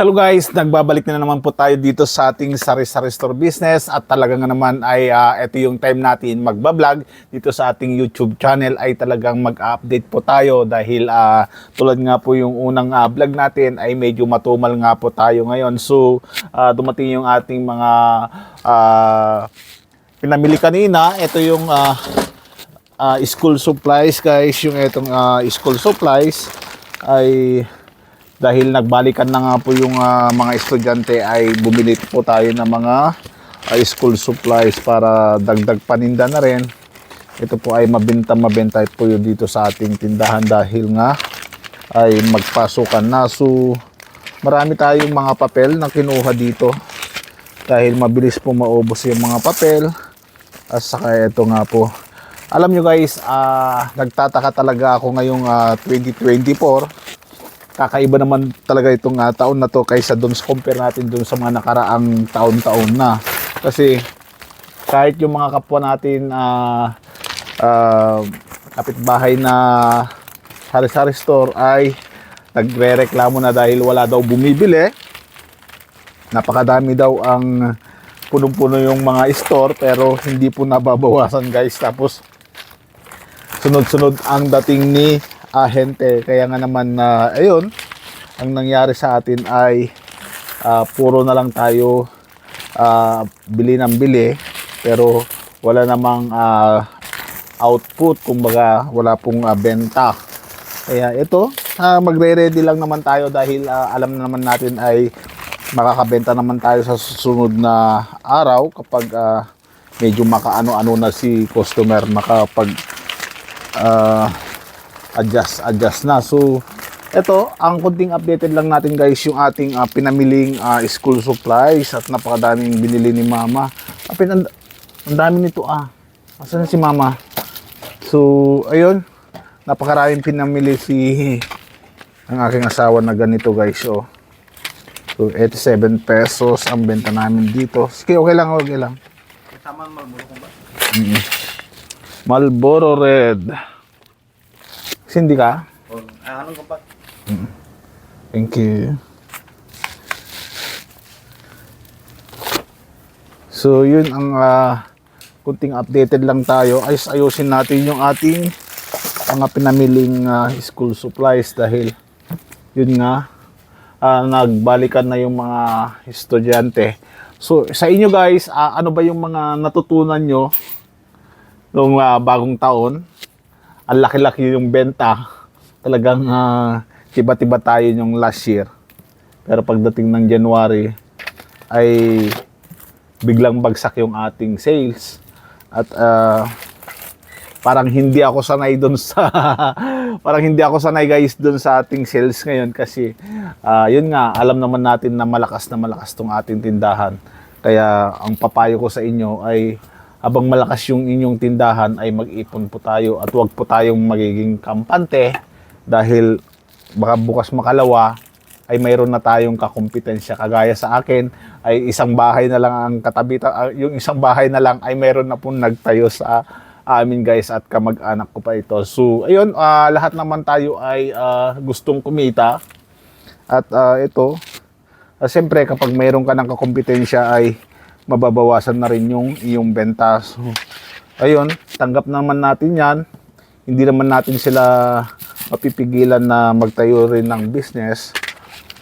Hello guys, nagbabalik na naman po tayo dito sa ating sari-sari store business at talaga nga naman ay ah, ito yung time natin magbablog dito sa ating YouTube channel ay talagang mag-update po tayo dahil ah, tulad nga po yung unang ah, vlog natin ay medyo matumal nga po tayo ngayon. So ah, dumating yung ating mga ah, pinamili kanina. Ito yung ah, ah, school supplies guys, yung itong ah, school supplies ay dahil nagbalikan na nga po yung ah, mga estudyante ay bumili po tayo ng mga ah, school supplies para dagdag paninda na rin. Ito po ay mabenta mabenta po yun dito sa ating tindahan dahil nga ay magpasukan na. So marami tayong mga papel na kinuha dito dahil mabilis po maubos yung mga papel. At saka ito nga po. Alam nyo guys, ah, nagtataka talaga ako ngayong ah, 2024 kakaiba naman talaga itong ah, taon na to kaysa doon sa compare natin doon sa mga nakaraang taon-taon na. Kasi kahit yung mga kapwa natin ah ah, kapitbahay na sari-sari store ay nagre-reklamo na dahil wala daw bumibili. Napakadami daw ang punong-puno yung mga store pero hindi po nababawasan guys. Tapos sunod-sunod ang dating ni ahente. Kaya nga naman na ayun, ang nangyari sa atin ay ah, puro na lang tayo ah, bili ng bili pero wala namang ah, output kumbaga wala pong ah, benta. Kaya ito, ah, magre-ready lang naman tayo dahil ah, alam na naman natin ay makakabenta naman tayo sa susunod na araw kapag ah, medyo makaano-ano na si customer makapag ah, adjust adjust na. So ito, ang kunting updated lang natin guys yung ating ah, pinamiling ah, school supplies at napakadaming binili ni mama. Apin, ang, ang dami nito ah. Asan na si mama? So, ayun. Napakaraming pinamili si ang aking asawa na ganito guys. Oh. So, 87 pesos ang benta namin dito. Sige, okay lang, okay lang. Kasama ang Marlboro kung ba? Marlboro Red. Sindi ka? O, ah, anong kumpa? Thank you. So, yun ang ah, kunting updated lang tayo. Ayos ayusin natin yung ating mga pinamiling ah, school supplies dahil yun nga ah, nagbalikan na yung mga estudyante. So, sa inyo guys, ah, ano ba yung mga natutunan nyo noong ah, bagong taon? Ang laki-laki yung benta. Talagang ah, tiba-tiba tayo yung last year. Pero pagdating ng January ay biglang bagsak yung ating sales. At ah, parang hindi ako sanay doon sa parang hindi ako sanay guys doon sa ating sales ngayon kasi ah, yun nga alam naman natin na malakas na malakas tong ating tindahan. Kaya ang papayo ko sa inyo ay habang malakas yung inyong tindahan ay mag-ipon po tayo at huwag po tayong magiging kampante dahil baka bukas makalawa ay mayroon na tayong kakompetensya kagaya sa akin ay isang bahay na lang ang katabi ta- ah, yung isang bahay na lang ay mayroon na pong nagtayo sa amin guys at kamag-anak ko pa ito. So ayun ah, lahat naman tayo ay ah, gustong kumita. At ah, ito ah, siyempre kapag mayroon ka ng kakompetensya ay mababawasan na rin yung iyong benta. So ayun tanggap naman natin yan. Hindi naman natin sila mapipigilan na magtayo rin ng business.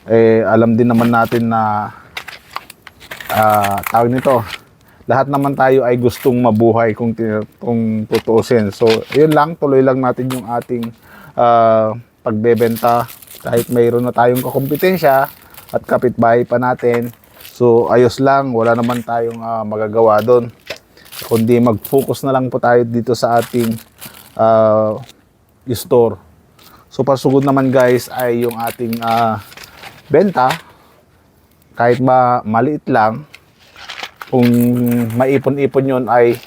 Eh alam din naman natin na ah tawag nito lahat naman tayo ay gustong mabuhay kung kung tutuusin. So yun lang tuloy lang natin yung ating ah, pagbebenta. Kahit mayroon na tayong kakompetensya at kapitbahay pa natin so ayos lang. Wala naman tayong ah, magagawa doon. Kundi mag-focus na lang po tayo dito sa ating ah, store. So pasugod naman guys ay yung ating ah, benta. Kahit ba maliit lang kung maipon-ipon yon ay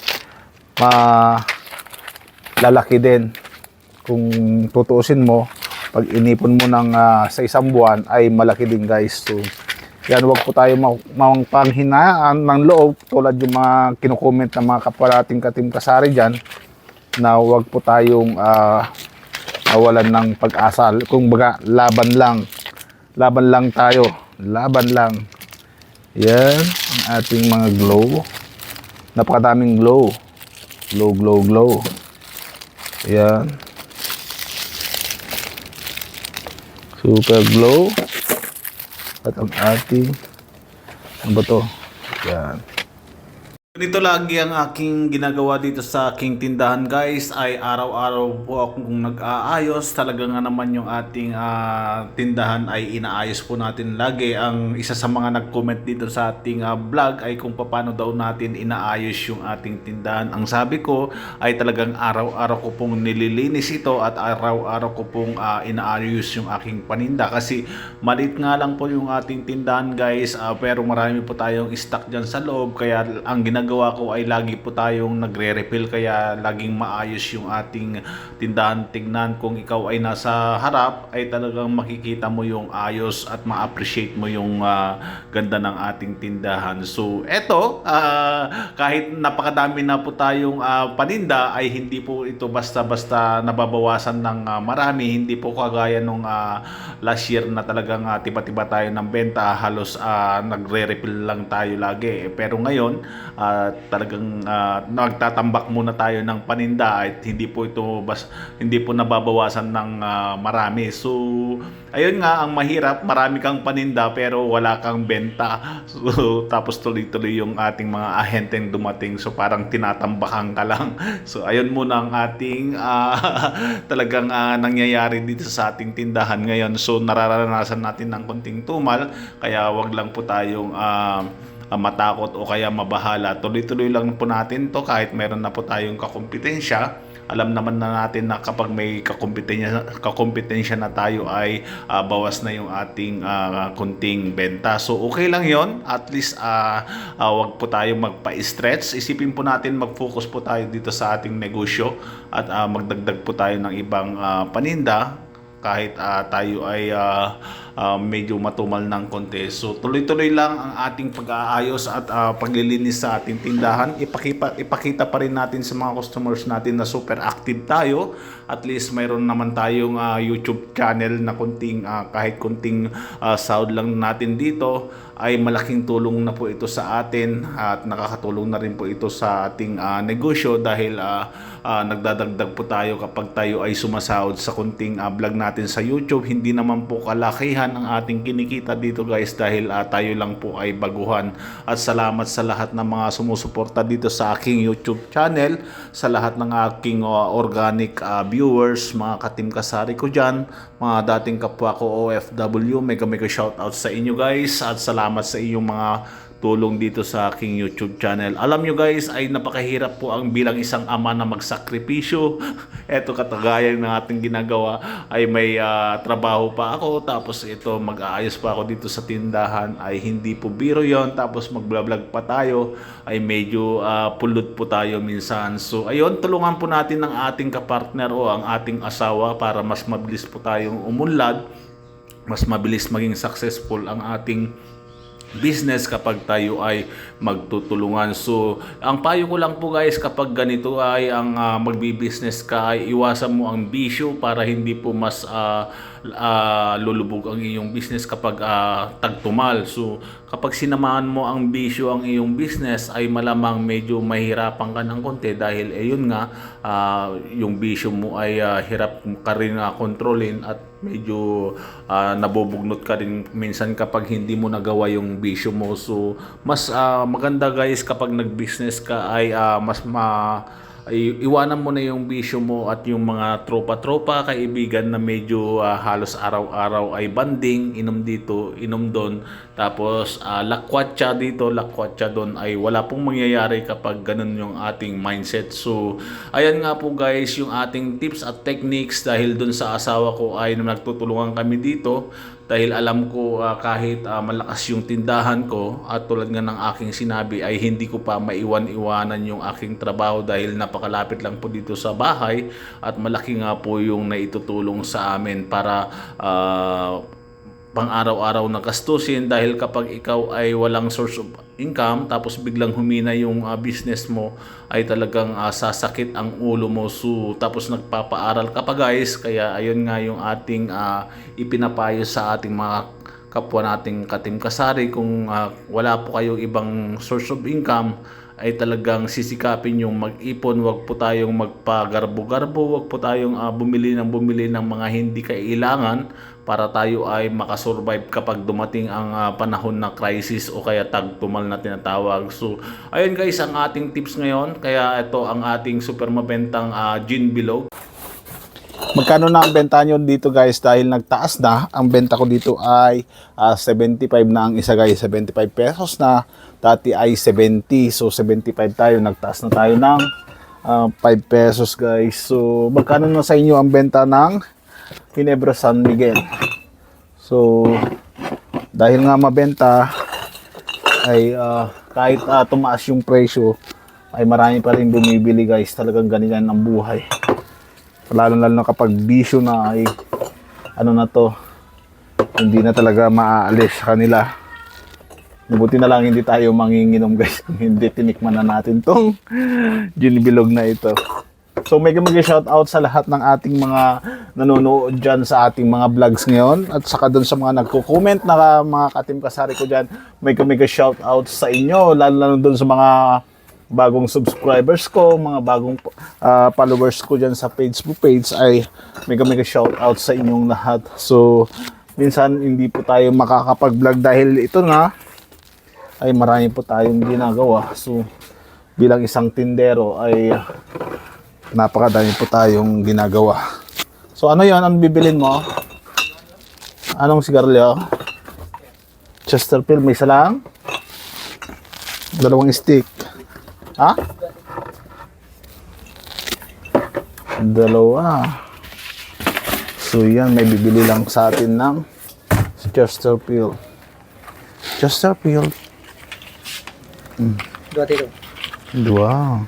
ma lalaki din. Kung tutuusin mo pag inipon mo ng ah, sa isang buwan ay malaki din guys. So yan wag po tayo ma- mapanghinaan ng loob tulad yung mga kinukomment ng mga kapwa nating katim kasari dyan na wag po tayong ah, awalan ng pag-asa. Kung baga, laban lang. Laban lang tayo. Laban lang. Yan, ang ating mga glow. Napakadaming glow. Glow, glow, glow. Yan. Super glow. At ang ating, ano ba to? Yan. Ganito lagi ang aking ginagawa dito sa aking tindahan guys ay araw-araw po akong nag-aayos. Talaga nga naman yung ating ah, tindahan ay inaayos po natin lagi. Ang isa sa mga nag-comment dito sa ating ah, vlog ay kung paano daw natin inaayos yung ating tindahan. Ang sabi ko ay talagang araw-araw ko pong nililinis ito at araw-araw ko pong ah, inaayos yung aking paninda. Kasi malit nga lang po yung ating tindahan guys. Ah, pero marami po tayong stock dyan sa loob kaya ang ginagawa ko ay lagi po tayong nagre-refill kaya laging maayos yung ating tindahan. Tignan kung ikaw ay nasa harap ay talagang makikita mo yung ayos at ma-appreciate mo yung ah, ganda ng ating tindahan. So eto ah, kahit napakadami na po tayong ah, paninda ay hindi po ito basta-basta nababawasan ng ah, marami. Hindi po kagaya nung ah, last year na talagang ah, tiba-tiba tayo ng benta halos ah, nagre-refill lang tayo lagi. Eh, pero ngayon ah, talagang ah, nagtatambak muna tayo ng paninda at hindi po ito bas hindi po nababawasan ng ah, marami. So ayun nga ang mahirap marami kang paninda pero wala kang benta. So tapos tuloy-tuloy yung ating mga ahenteng dumating. So parang tinatambakan ka lang. So ayun muna ang ating ah, talagang ah, nangyayari dito sa ating tindahan ngayon. So nararanasan natin ng konting tumal. Kaya wag lang po tayong ah, ah, matakot o kaya mabahala. Tuloy-tuloy lang po natin to kahit meron na po tayong kakompetensya. Alam naman na natin na kapag may kakompetensya, kakompetensya na tayo ay ah, bawas na yung ating ah, kunting benta. So okay lang yon At least ah, ah, wag po tayo magpa-stretch. Isipin po natin mag-focus po tayo dito sa ating negosyo at ah, magdagdag po tayo ng ibang ah, paninda kahit ah, tayo ay ah, ah, medyo matumal ng konti. So tuloy-tuloy lang ang ating pag-aayos at ah, paglilinis sa ating tindahan. Ipakita, ipakita pa rin natin sa mga customers natin na super active tayo. At least mayroon naman tayong ah, YouTube channel na kunting ah, kahit kunting ah, sahod lang natin dito ay malaking tulong na po ito sa atin at nakakatulong na rin po ito sa ating ah, negosyo dahil ah, ah, nagdadagdag po tayo kapag tayo ay sumasahod sa kunting ah, vlog natin sa YouTube. Hindi naman po kalakihan ang ating kinikita dito guys dahil ah, tayo lang po ay baguhan. At salamat sa lahat ng mga sumusuporta dito sa aking YouTube channel, sa lahat ng aking ah, organic ah, viewers, mga katim kasari ko dyan, mga dating kapwa ko OFW, mega mega shoutout sa inyo guys at salamat sa inyong mga tulong dito sa aking YouTube channel. Alam nyo guys, ay napakahirap po ang bilang isang ama na magsakripisyo. Eto katagayan ng ating ginagawa ay may ah, trabaho pa ako tapos ito mag-aayos pa ako dito sa tindahan ay hindi po biro yon tapos mag-vlog pa tayo ay medyo ah, pulot po tayo minsan. So ayun, tulungan po natin ng ating kapartner o ang ating asawa para mas mabilis po tayong umunlad mas mabilis maging successful ang ating business kapag tayo ay magtutulungan. So, ang payo ko lang po guys kapag ganito ay ang ah, magbi-business ka ay iwasan mo ang bisyo para hindi po mas ah, ah, lulubog ang iyong business kapag ah, tagtumal. So, kapag sinamahan mo ang bisyo ang iyong business ay malamang medyo mahirapan ka ng konti dahil ayun nga ah, yung bisyo mo ay ah, hirap ka rin ah, kontrolin at medyo ah, nabubugnot ka rin minsan kapag hindi mo nagawa yung bisyo mo. So, mas ah, maganda guys kapag nag-business ka ay ah, mas ma iwanan mo na yung bisyo mo at yung mga tropa-tropa, kaibigan na medyo ah, halos araw-araw ay banding, inom dito, inom doon. Tapos ah, lakwatsa dito, lakwatsa doon ay wala pong mangyayari kapag ganun yung ating mindset. So, ayan nga po guys yung ating tips at techniques dahil doon sa asawa ko ay nagtutulungan kami dito dahil alam ko ah, kahit ah, malakas yung tindahan ko at tulad nga ng aking sinabi ay hindi ko pa maiwan-iwanan yung aking trabaho dahil napakalapit lang po dito sa bahay at malaki nga po yung naitutulong sa amin para ah, pang araw-araw na gastusin dahil kapag ikaw ay walang source of income tapos biglang humina yung ah, business mo ay talagang ah, sasakit ang ulo mo. So tapos nagpapaaral ka pa guys. Kaya ayun nga yung ating ah, ipinapayo sa ating mga kapwa nating katim kasari. Kung ah, wala po kayong ibang source of income ay talagang sisikapin yung mag-ipon, wag po tayong magpagarbo-garbo, wag po tayong ah, bumili ng bumili ng mga hindi kailangan para tayo ay makasurvive kapag dumating ang ah, panahon na crisis o kaya tagtumal na tinatawag. So, ayun guys, ang ating tips ngayon. Kaya ito ang ating super mabentang ah, gin bilog. Magkano na ang benta nyo dito guys dahil nagtaas na. Ang benta ko dito ay ah, 75 na ang isa guys. 75 pesos na. Dati ay 70. So 75 tayo. Nagtaas na tayo ng ah, 5 pesos guys. So magkano na sa inyo ang benta ng Ginebra San Miguel. So dahil nga mabenta ay ah, kahit ah, tumaas yung presyo ay marami pa rin bumibili guys. Talagang ganyan ang buhay lalo lalo na kapag bisyo na ay ano na to hindi na talaga maaalis sa kanila. Mabuti na lang hindi tayo manginginom guys kung hindi tinikman na natin tong gin bilog na ito. So may mag shout out sa lahat ng ating mga nanonood dyan sa ating mga vlogs ngayon at saka dun sa mga nagko-comment na mga katim kasari ko dyan. May mag shout out sa inyo lalo lalo dun sa mga bagong subscribers ko, mga bagong ah, followers ko dyan sa Facebook page ay mega mega shout out sa inyong lahat. So, minsan hindi po tayo makakapag-vlog dahil ito nga ay marami po tayong ginagawa. So, bilang isang tindero ay napakadami po tayong ginagawa. So, ano yon Ano bibilin mo? Anong sigarilyo? Chesterfield, may isa lang? Dalawang stick. Ha? Dalawa. So yan, may bibili lang sa atin ng Chesterfield. Chesterfield. Dua tiro. Dua.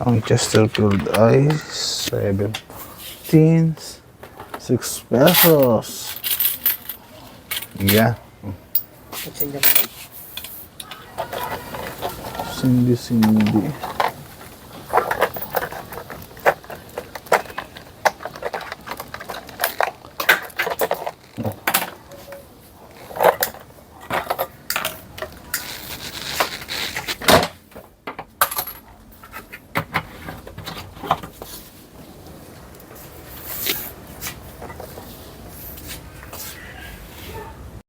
Ang Chesterfield ay 17. 6 pesos. Yeah. Magsinja mo. Sindi, sindi.